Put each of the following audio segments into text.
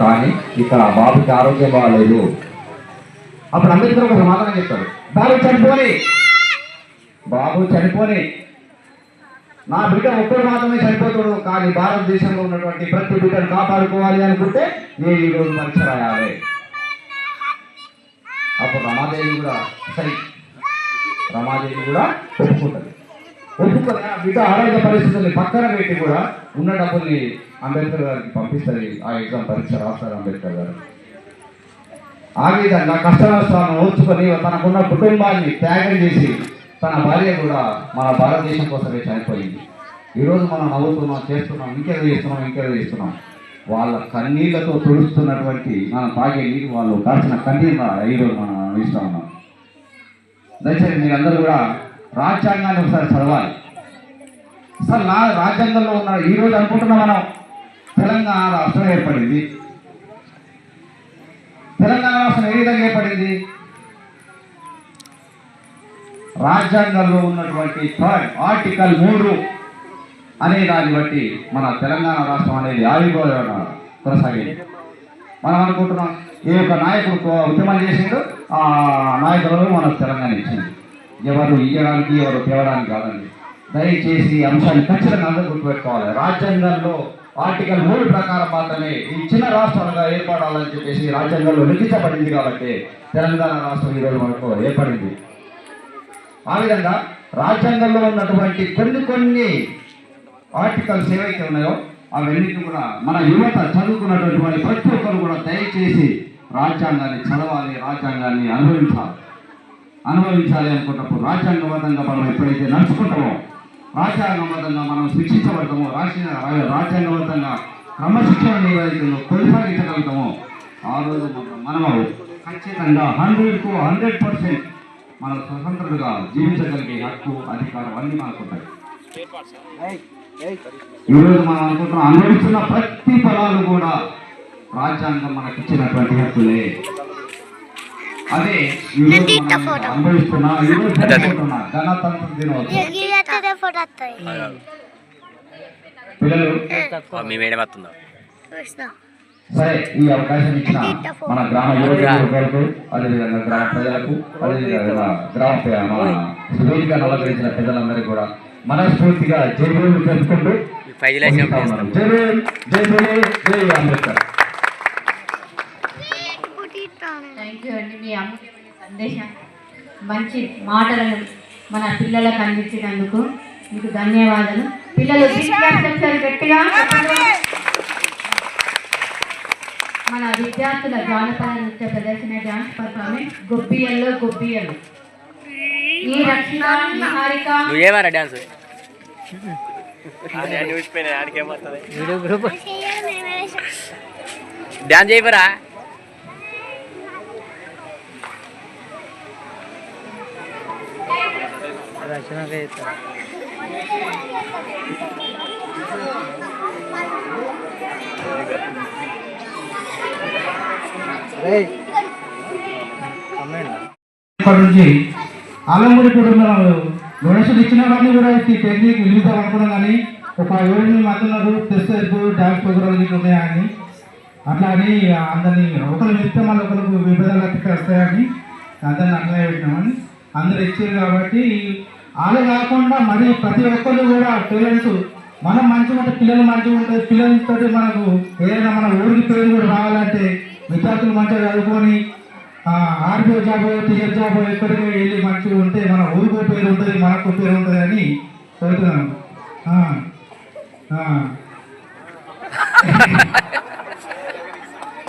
కానీ ఇక్కడ ఆ బాబుకి ఆరోగ్యం బాగాలేదు. అప్పుడు అందరికీ ఒక సమాధానం చెప్తారు బాబు చనిపోని. బాబు చనిపోని. నా బిడ్డ ఒక్కడు మాత్రమే చనిపోతాడు. కానీ భారతదేశంలో ఉన్నటువంటి ప్రతి బిడ్డను కాపాడుకోవాలి అనుకుంటే నేను ఈరోజు రోజు పరీక్ష రాయాలి. అప్పుడు రమాదేవి కూడా సరే. రమాదేవి కూడా ఒప్పుకుంటుంది. ఒప్పుకొని ఆ బిడ్డ ఆరోగ్య పరిస్థితుల్ని పక్కన పెట్టి కూడా ఉన్న డబ్బుల్ని అంబేద్కర్ గారికి పంపిస్తుంది ఆ ఎగ్జామ్ పరీక్ష రాస్తారు అంబేద్కర్ గారు. ఆ విధంగా కష్ట నష్టాలను ఓర్చుకొని తనకున్న కుటుంబాన్ని త్యాగం చేసి తన భార్య కూడా మన భారతదేశం కోసమే చనిపోయింది. ఈరోజు మనం నవ్వుతున్నాం చేస్తున్నాం ఇంకేదో చేస్తున్నాం ఇంకేదో చేస్తున్నాం. వాళ్ళ కన్నీళ్ళతో తుడుస్తున్నటువంటి మనం తాగే నీరు వాళ్ళు దాచిన కన్నీళ్ళ ఈరోజు మనం అనుభవిస్తూ ఉన్నాం. దయచేసి మీరందరూ కూడా రాజ్యాంగాన్ని ఒకసారి చదవాలి. అసలు నా రాజ్యాంగంలో ఉన్న ఈ రోజు అనుకుంటున్నాం మనం. తెలంగాణ రాష్ట్రం ఏర్పడింది. తెలంగాణ రాష్ట్రం ఏ విధంగా ఏర్పడింది? రాజ్యాంగంలో ఉన్నటువంటి థర్డ్ ఆర్టికల్ మూడు అనే దాన్ని బట్టి మన తెలంగాణ రాష్ట్రం అనేది ఆవిర్భావం కొనసాగింది. మనం అనుకుంటున్నాం ఏ యొక్క నాయకుడు ఉద్యమం చేసిండు ఆ నాయకులను మనకు తెలంగాణ ఇచ్చింది. ఎవరు ఇయ్యడానికి ఎవరు తేవడానికి కాదండి. దయచేసి ఈ అంశాన్ని ఖచ్చితంగా అందరూ గుర్తుపెట్టుకోవాలి. రాజ్యాంగంలో ఆర్టికల్ మూడు ప్రకారం మాత్రమే ఈ చిన్న రాష్ట్రాలుగా ఏర్పడాలని చెప్పేసి రాజ్యాంగంలో లిఖించబడింది కాబట్టి తెలంగాణ రాష్ట్రం ఈరోజు మనకు ఏర్పడింది. ఆ విధంగా రాజ్యాంగంలో ఉన్నటువంటి కొన్ని కొన్ని ఆర్టికల్స్ ఏవైతే ఉన్నాయో అవన్నీ కూడా మన యువత చదువుకున్నటువంటి వారి ప్రతి ఒక్కరు కూడా దయచేసి రాజ్యాంగాన్ని చదవాలి రాజ్యాంగాన్ని అనుభవించాలి. అనుభవించాలి అనుకున్నప్పుడు రాజ్యాంగబద్ధంగా మనం ఎప్పుడైతే నడుచుకుంటామో రాజ్యాంగబద్ధంగా మనం శిక్షించబడతామో రాజ్య రాజ్యాంగబద్ధంగా క్రమశిక్షణ ఏదైతే కొనసాగించగలుగుతామో ఆ రోజు మనం- మనము ఖచ్చితంగా హండ్రెడ్కు హండ్రెడ్ పర్సెంట్ మన స్వతంత్రులుగా జీవించగలిగే హక్కు అధికారం అన్నీ మనకు ఉంటాయి. ఈరోజు మనం అనుకుంటున్నాం అనుభవిస్తున్న ప్రతి ఫలాలు కూడా రాజ్యాంగం మనకి ఇచ్చినటువంటి హక్కులే. అదే అనుభవిస్తున్న గణతంత్ర దినోత్సవం. ఫోటో వస్తాయి పిల్లలు మీ మేడం వస్తుందా చూస్తా సరే ఈ అవకాశం ఇచ్చిన మన గ్రామ యువకులకు అదేవిధంగా గ్రామ ప్రజలకు అదేవిధంగా గ్రామ మన అలంకరించిన పెద్దలందరికీ కూడా మనస్ఫూర్తిగా జై భీమ్ తెలుపుకుంటూ ఫైవ్ లక్షలు ముగిస్తా ఉన్నాను. జై భీమ్ జై భీమ్ జై అంబేద్కర్ థ్యాంక్ యూ అండి మీ అమూల్యమైన సందేశం మంచి మాటలను మన పిల్లలకు అందించినందుకు మీకు ధన్యవాదాలు. పిల్లలు గట్టిగా. మన విద్యార్థుల జానపద నృత్య ప్రదర్శన డాన్స్ పర్ఫార్మెన్స్ గొబ్బియల్లో గొబ్బియలు. ఈ రక్షణ నిహారిక నువ్వేమారా డాన్స్? చేయబరా ఇప్పటి నుంచి ఆలంగుడి కుటుంబం డొనేషన్ ఇచ్చిన వాడిని కూడా ఈ టెక్నిక్ నిలుగుతాం అనుకున్నాం కానీ ఒక ఏడు మంది మాత్రం తెస్తే డ్యాన్స్ ప్రోగ్రామ్ ఉన్నాయని అట్లా అని. అందరినీ ఒకరు చెప్తే మళ్ళీ ఒకరికి విభేదాలు వస్తాయని అందరిని అట్లనే పెట్టినామని అందరు ఇచ్చారు కాబట్టి అలా కాకుండా మరి ప్రతి ఒక్కరు కూడా పేరెంట్స్ మనం మంచిగా ఉంటే పిల్లలు మంచిగా ఉంటుంది పిల్లలతో మనకు ఏదైనా మన ఊరికి పేరు కూడా రావాలంటే విద్యార్థులు మంచిగా చదువుకొని ఆర్బీఐ జాబ్ టీచర్ జాబ్ ఎక్కడికి వెళ్ళి మంచిగా ఉంటే మన ఊరికి పేరు ఉంటుంది మనకు పేరు ఉంటుంది అని కోరుతున్నాను ఆ, ఆ. తోటి, ఆ, పిల్లలు చదువుతున్న పాటలు ఉన్నారు.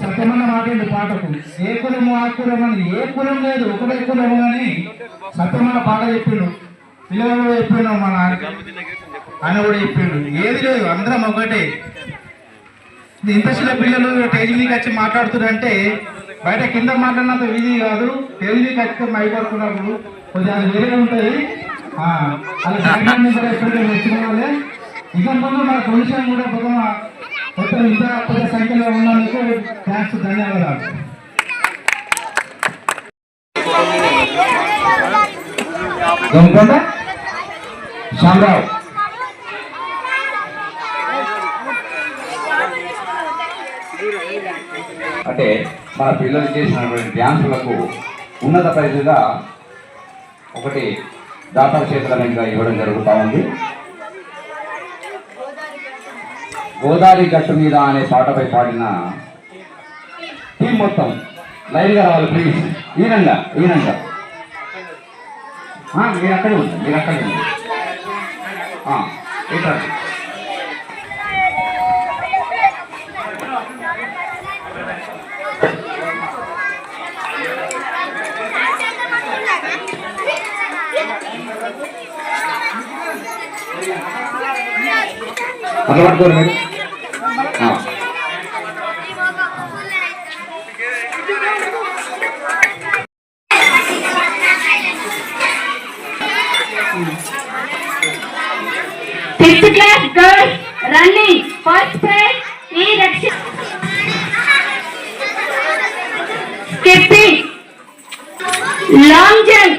సత్యమన్న మాట ఉంది పాటకు? ఏ కులము ఆ కులం అని? ఏ కులం లేదు ఒకటే కులము అని సత్యమన్న పాట చెప్పిండు. పిల్లలు కూడా చెప్పిండు మన ఆయన కూడా చెప్పిండు. ఏది లేదు అందరం ఒకటే. చిన్న పిల్లలు స్టేజ్ మీదకి వచ్చి మాట్లాడుతున్నారంటే బయట కింద మాట్లాడినంత ఈజీ కాదు. స్టేజ్ మీదకి వచ్చి మైక్ పడుకున్నప్పుడు కొద్దిగా అది వేరే ఉంటుంది. ఆ, అలా బ్యాక్గ్రౌండ్ కూడా ఇదంతా మన పొజిషన్ కూడా ప్రథమ కొత్త ఇంత పెద్ద సంఖ్యలో ఉన్నందుకు థ్యాంక్స్ ధన్యవాదాలు. శ్యామరావు. అంటే మన పిల్లలు చేసినటువంటి డ్యాన్సులకు ఉన్నత పరిధిగా ఒకటి దాతా చేతుల ఇవ్వడం జరుగుతూ ఉంది. గోదావరి గట్టు మీద అనే పాటపై పాడిన టీం మొత్తం లైన్గా రావాలి ప్లీజ్ ఈనంగా ఈనంగా. మీరు అక్కడే ఉంది మీరు అక్కడే ఉంది ఆ, ఇట్లా. Fifth class girls running first prize ఈ Raksha skipping long jump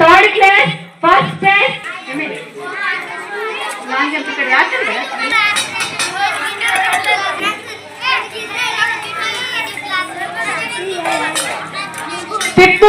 third class first prize long jump ఇక్కడ రాస్తారు కదా fifth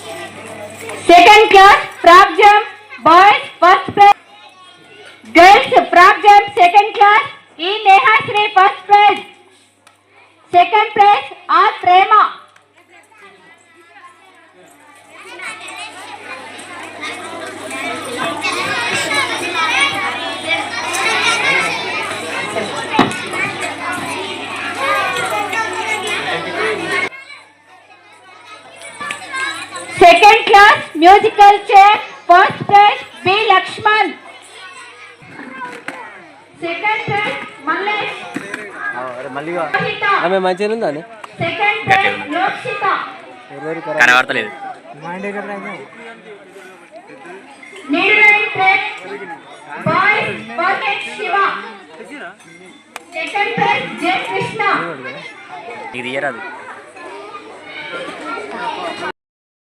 Second class frog jump boys first prize. Girls frog jump second class E Neha Sri first prize. Second prize R second class musical chair first prize B Lakshman second prize Mallesh ఇది ఇయరాదు